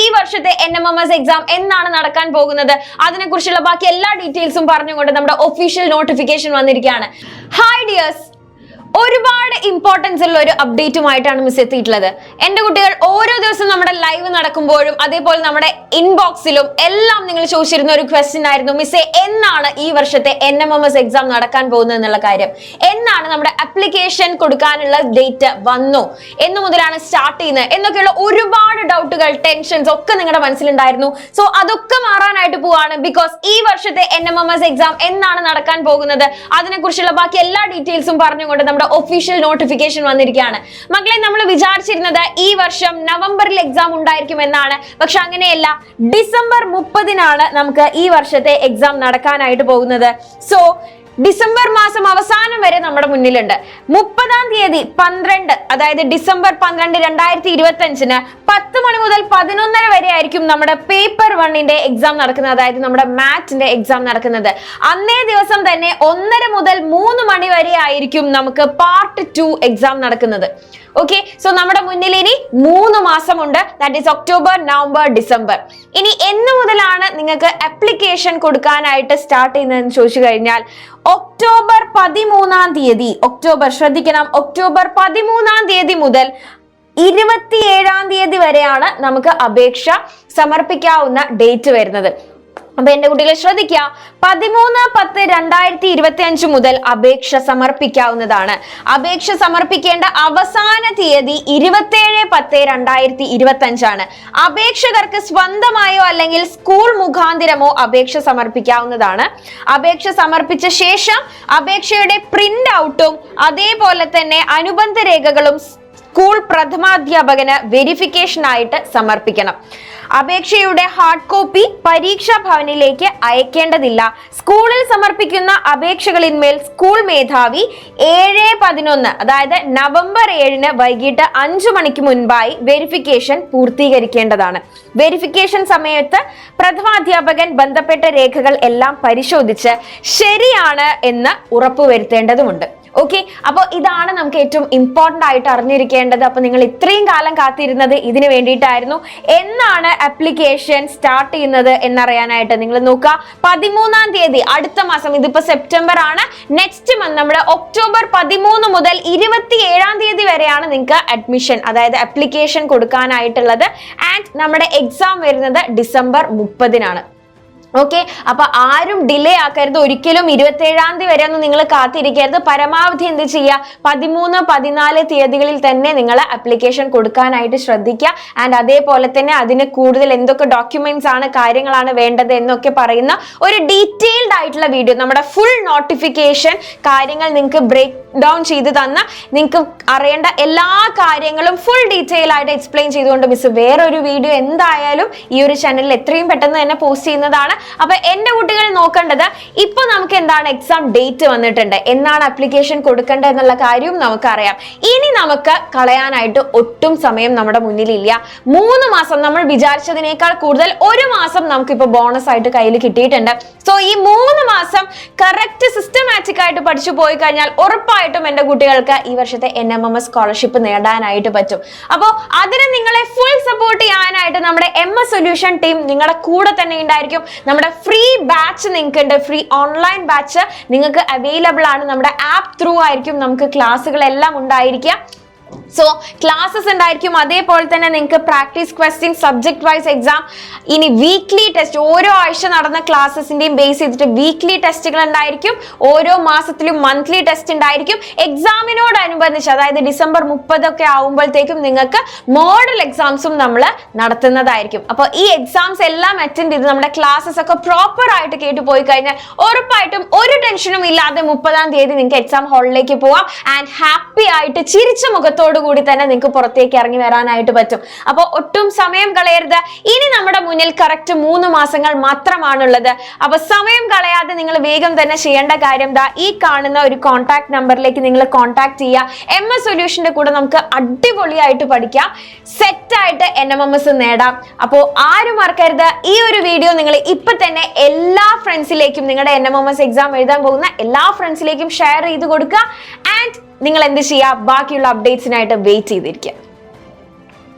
ഈ വർഷത്തെ N M M S exam എന്നാണ് നടക്കാൻ പോകുന്നത്? അതിനെക്കുറിച്ചുള്ള ബാക്കി എല്ലാ ഡീറ്റെയിൽസും പറഞ്ഞുകൊണ്ട് നമ്മുടെ ഒഫീഷ്യൽ നോട്ടിഫിക്കേഷൻ വന്നിരിക്കുകയാണ്. ഹായ് ഡിയേഴ്സ് ഇമ്പോർട്ടൻസ് ഉള്ള ഒരു അപ്ഡേറ്റുമായിട്ടാണ് മിസ് എത്തിയിട്ടുള്ളത്. എന്റെ കുട്ടികൾ ഓരോ ദിവസം നമ്മുടെ ലൈവ് നടക്കുമ്പോഴും അതേപോലെ നമ്മുടെ ഇൻബോക്സിലും എല്ലാം നിങ്ങൾ ചോദിച്ചിരുന്ന ഒരു ക്വസ്റ്റ്യൻ ആയിരുന്നു മിസ്സെ എന്നാണ് ഈ വർഷത്തെ N M M S exam നടക്കാൻ പോകുന്നത് എന്നുള്ള കാര്യം. എന്നാണ് നമ്മുടെ അപ്ലിക്കേഷൻ കൊടുക്കാനുള്ള ഡേറ്റ് വന്നു. എന്ന് മുതലാണ് സ്റ്റാർട്ട് ചെയ്യുന്നത്. എന്നൊക്കെയുള്ള ഒരുപാട് ഡൗട്ടുകൾ ടെൻഷൻസ് ഒക്കെ നിങ്ങളുടെ മനസ്സിലുണ്ടായിരുന്നു. സോ അതൊക്കെ മാറാനായിട്ട് പോവാണ്. ബിക്കോസ് ഈ വർഷത്തെ N M M S exam എന്നാണ് നടക്കാൻ പോകുന്നത്. അതിനെക്കുറിച്ചുള്ള ബാക്കി എല്ലാ ഡീറ്റെയിൽസും പറഞ്ഞുകൊണ്ട് നമ്മുടെ ഒഫീഷ്യൽ നോട്ടിഫിക്കേഷൻ വന്നിരിക്കുകയാണ്. മക്കളെ നമ്മൾ വിചാരിച്ചിരുന്നത് ഈ വർഷം നവംബറിൽ എക്സാം ഉണ്ടായിരിക്കും എന്നാണ്. പക്ഷെ അങ്ങനെയല്ല. ഡിസംബർ മുപ്പതിനാണ് നമുക്ക് ഈ വർഷത്തെ എക്സാം നടക്കാനായിട്ട് പോകുന്നത്. സോ ഡിസംബർ മാസം അവസാനം വരെ നമ്മുടെ മുന്നിലുണ്ട്. മുപ്പതാം തീയതി പന്ത്രണ്ട് അതായത് ഡിസംബർ പന്ത്രണ്ട് രണ്ടായിരത്തി ഇരുപത്തി അഞ്ചിന് പത്ത് മണി മുതൽ പതിനൊന്നര വരെ ആയിരിക്കും നമ്മുടെ പേപ്പർ വണ്ണിന്റെ എക്സാം നടക്കുന്നത് അതായത് നമ്മുടെ മാത്സിന്റെ എക്സാം നടക്കുന്നത്. അന്നേ ദിവസം തന്നെ ഒന്നര മുതൽ മൂന്ന് മണി വരെ ആയിരിക്കും നമുക്ക് പാർട്ട് ടു എക്സാം നടക്കുന്നത്. ഓക്കെ സോ നമ്മുടെ മുന്നിൽ ഇനി മൂന്ന് മാസമുണ്ട്. That is October November December ഇനി എന്ന് മുതലാണ് നിങ്ങൾക്ക് അപ്ലിക്കേഷൻ കൊടുക്കാനായിട്ട് സ്റ്റാർട്ട് ചെയ്യുന്നതെന്ന് ചോദിച്ചു കഴിഞ്ഞാൽ ഒക്ടോബർ പതിമൂന്നാം തീയതി ഒക്ടോബർ ശ്രദ്ധിക്കണം ഒക്ടോബർ പതിമൂന്നാം തീയതി മുതൽ ഇരുപത്തിയേഴാം തീയതി വരെയാണ് നമുക്ക് അപേക്ഷ സമർപ്പിക്കാവുന്ന ഡേറ്റ് വരുന്നത്. അപ്പൊ എന്റെ കുട്ടികളെ ശ്രദ്ധിക്കുക. പതിമൂന്ന് പത്ത് രണ്ടായിരത്തി ഇരുപത്തി അഞ്ച് മുതൽ അപേക്ഷ സമർപ്പിക്കാവുന്നതാണ്. അപേക്ഷ സമർപ്പിക്കേണ്ട അവസാന തീയതി ഇരുപത്തേഴ് പത്ത് രണ്ടായിരത്തി ഇരുപത്തി അഞ്ചാണ് അപേക്ഷകർക്ക് സ്വന്തമായോ അല്ലെങ്കിൽ സ്കൂൾ മുഖാന്തിരമോ അപേക്ഷ സമർപ്പിക്കാവുന്നതാണ്. അപേക്ഷ സമർപ്പിച്ച ശേഷം അപേക്ഷയുടെ പ്രിന്റ് ഔട്ടും അതേപോലെ തന്നെ അനുബന്ധ രേഖകളും സ്കൂൾ പ്രഥമാധ്യാപകന് വെരിഫിക്കേഷനായിട്ട് സമർപ്പിക്കണം. അപേക്ഷയുടെ ഹാർഡ് കോപ്പി പരീക്ഷാ ഭവനിലേക്ക് അയക്കേണ്ടതില്ല. സ്കൂളിൽ സമർപ്പിക്കുന്ന അപേക്ഷകളിന്മേൽ സ്കൂൾ മേധാവി ഏഴ് പതിനൊന്ന് അതായത് നവംബർ ഏഴിന് വൈകിട്ട് അഞ്ചു മണിക്ക് മുൻപായി വെരിഫിക്കേഷൻ പൂർത്തീകരിക്കേണ്ടതാണ്. വെരിഫിക്കേഷൻ സമയത്ത് പ്രഥമാധ്യാപകൻ ബന്ധപ്പെട്ട രേഖകൾ എല്ലാം പരിശോധിച്ച് ശരിയാണ് എന്ന് ഉറപ്പുവരുത്തേണ്ടതുമുണ്ട്. ഓക്കെ അപ്പോൾ ഇതാണ് നമുക്ക് ഏറ്റവും ഇമ്പോർട്ടന്റ് ആയിട്ട് അറിഞ്ഞിരിക്കേണ്ടത്. അപ്പോൾ നിങ്ങൾ ഇത്രയും കാലം കാത്തിരുന്നത് ഇതിന് വേണ്ടിയിട്ടായിരുന്നു. എന്നാണ് അപ്ലിക്കേഷൻ സ്റ്റാർട്ട് ചെയ്യുന്നത് എന്നറിയാനായിട്ട് നിങ്ങൾ നോക്കുക. പതിമൂന്നാം തീയതി അടുത്ത മാസം ഇതിപ്പോ സെപ്റ്റംബർ ആണ്. നെക്സ്റ്റ് മന്ത് നമ്മുടെ ഒക്ടോബർ പതിമൂന്ന് മുതൽ ഇരുപത്തി ഏഴാം തീയതി വരെയാണ് നിങ്ങൾക്ക് അഡ്മിഷൻ അതായത് അപ്ലിക്കേഷൻ കൊടുക്കാനായിട്ടുള്ളത്. ആൻഡ് നമ്മുടെ എക്സാം വരുന്നത് ഡിസംബർ മുപ്പതിനാണ്. ഓക്കെ അപ്പൊ ആരും ഡിലേ ആക്കരുത്. ഒരിക്കലും ഇരുപത്തേഴാം തീയതി വരെ ഒന്നും നിങ്ങൾ കാത്തിരിക്കരുത്. പരമാവധി എന്ത് ചെയ്യുക? പതിമൂന്ന് പതിനാല് തീയതികളിൽ തന്നെ നിങ്ങൾ അപ്ലിക്കേഷൻ കൊടുക്കാനായിട്ട് ശ്രദ്ധിക്കുക. ആൻഡ് അതേപോലെ തന്നെ അതിന് കൂടുതൽ എന്തൊക്കെ ഡോക്യുമെന്റ്സ് ആണ് കാര്യങ്ങളാണ് വേണ്ടത് എന്നൊക്കെ പറയുന്ന ഒരു ഡീറ്റെയിൽഡ് ആയിട്ടുള്ള വീഡിയോ നമ്മുടെ ഫുൾ നോട്ടിഫിക്കേഷൻ കാര്യങ്ങൾ നിങ്ങൾക്ക് ബ്രേക്ക് ഡൗൺ ചെയ്ത് തന്ന നിങ്ങൾക്ക് അറിയേണ്ട എല്ലാ കാര്യങ്ങളും ഫുൾ ഡീറ്റെയിൽ ആയിട്ട് എക്സ്പ്ലെയിൻ ചെയ്തുകൊണ്ട് മിസ് വേറൊരു വീഡിയോ എന്തായാലും ഈ ഒരു ചാനലിൽ എത്രയും പെട്ടെന്ന് തന്നെ പോസ്റ്റ് ചെയ്യുന്നതാണ്. അപ്പൊ എന്റെ കുട്ടികൾ നോക്കേണ്ടത് ഇപ്പൊ നമുക്ക് എന്താണ് എക്സാം ഡേറ്റ് വന്നിട്ടുണ്ട്. എന്നാണ് അപ്ലിക്കേഷൻ കൊടുക്കേണ്ടത് എന്നുള്ള കാര്യവും നമുക്കറിയാം. ഇനി നമുക്ക് കളയാനായിട്ട് ഒട്ടും സമയം നമ്മുടെ മുന്നിലില്ല. മൂന്ന് മാസം നമ്മൾ വിചാരിച്ചതിനേക്കാൾ കൂടുതൽ ഒരു മാസം നമുക്ക് ഇപ്പൊ ബോണസ് ആയിട്ട് കയ്യിൽ കിട്ടിയിട്ടുണ്ട്. സോ ഈ മൂന്ന് മാസം കറക്റ്റ് സിസ്റ്റമാറ്റിക് ആയിട്ട് പഠിച്ചു പോയി കഴിഞ്ഞാൽ ഉറപ്പായിട്ടും എന്റെ കുട്ടികൾക്ക് ഈ വർഷത്തെ N M M S scholarship നേടാനായിട്ട് പറ്റും. അപ്പോൾ അതിന് നിങ്ങളെ ഫുൾ നമ്മുടെ എം എസ് സൊല്യൂഷൻ ടീം നിങ്ങളുടെ കൂടെ തന്നെ ഉണ്ടായിരിക്കും. നമ്മുടെ ഫ്രീ ബാച്ച് നിങ്ങൾക്ക് ഉണ്ട് ഫ്രീ ഓൺലൈൻ ബാച്ച് നിങ്ങൾക്ക് അവൈലബിൾ ആണ്. നമ്മുടെ ആപ്പ് ത്രൂ ആയിരിക്കും. നമുക്ക് ക്ലാസ്സുകളെല്ലാം ഉണ്ടായിരിക്കുക സോ ക്ലാസ്സസ് ഉണ്ടായിരിക്കും. അതേപോലെ തന്നെ നിങ്ങൾക്ക് practice question subject wise exam ഇനി വീക്ക്ലി ടെസ്റ്റ് ഓരോ ആഴ്ച നടന്ന ക്ലാസ്സസിന്റെയും ബേസ് ചെയ്തിട്ട് വീക്ക്ലി ടെസ്റ്റുകൾ ഉണ്ടായിരിക്കും. ഓരോ മാസത്തിലും മന്ത്ലി ടെസ്റ്റ് ഉണ്ടായിരിക്കും. എക്സാമിനോടനുബന്ധിച്ച് അതായത് ഡിസംബർ മുപ്പതൊക്കെ ആവുമ്പോഴത്തേക്കും നിങ്ങൾക്ക് മോഡൽ എക്സാംസും നമ്മൾ നടത്തുന്നതായിരിക്കും. അപ്പോൾ ഈ എക്സാംസ് എല്ലാം അറ്റൻഡ് ചെയ്ത് നമ്മുടെ ക്ലാസ്സസ് ഒക്കെ പ്രോപ്പർ ആയിട്ട് കേട്ട് പോയി കഴിഞ്ഞാൽ ഉറപ്പായിട്ടും ഒരു ടെൻഷനും ഇല്ലാതെ മുപ്പതാം തീയതി നിങ്ങൾക്ക് എക്സാം ഹാളിലേക്ക് പോവാം. ആൻഡ് ഹാപ്പി ആയിട്ട് ചിരിച്ച മുഖത്തോടു കൂടി തന്നെ നിങ്ങൾക്ക് പുറത്തേക്ക് ഇറങ്ങി വരാനായിട്ട് പറ്റും. അപ്പോൾ ഒട്ടും സമയം കളയരുത്. ഇനി നമ്മുടെ മുന്നിൽ കറക്റ്റ് മൂന്ന് മാസങ്ങൾ മാത്രമാണുള്ളത്. അപ്പോൾ സമയം കളയാതെ നിങ്ങൾ വേഗം തന്നെ ചെയ്യേണ്ട കാര്യം ദാ ഈ കാണുന്ന ഒരു കോൺടാക്ട് നമ്പറിലേക്ക് നിങ്ങൾ കോൺടാക്ട് ചെയ്യുക. എം എസ് സൊല്യൂഷന്റെ കൂടെ നമുക്ക് അടിപൊളിയായിട്ട് പഠിക്കാം. സെറ്റ് ആയിട്ട് എൻ എം എം എസ് നേടാം. അപ്പോൾ ആരും മറക്കരുത്. ഈ ഒരു വീഡിയോ നിങ്ങൾ ഇപ്പൊ തന്നെ എല്ലാ ഫ്രണ്ട്സിലേക്കും നിങ്ങളുടെ N M M S exam എഴുതാൻ പോകുന്ന എല്ലാ ഫ്രണ്ട്സിലേക്കും ഷെയർ ചെയ്ത് കൊടുക്കുക. ആൻഡ് നിങ്ങൾ എന്ത് ചെയ്യുക ബാക്കിയുള്ള അപ്ഡേറ്റ്സിനായിട്ട് വെയിറ്റ് ചെയ്തിരിക്കുക.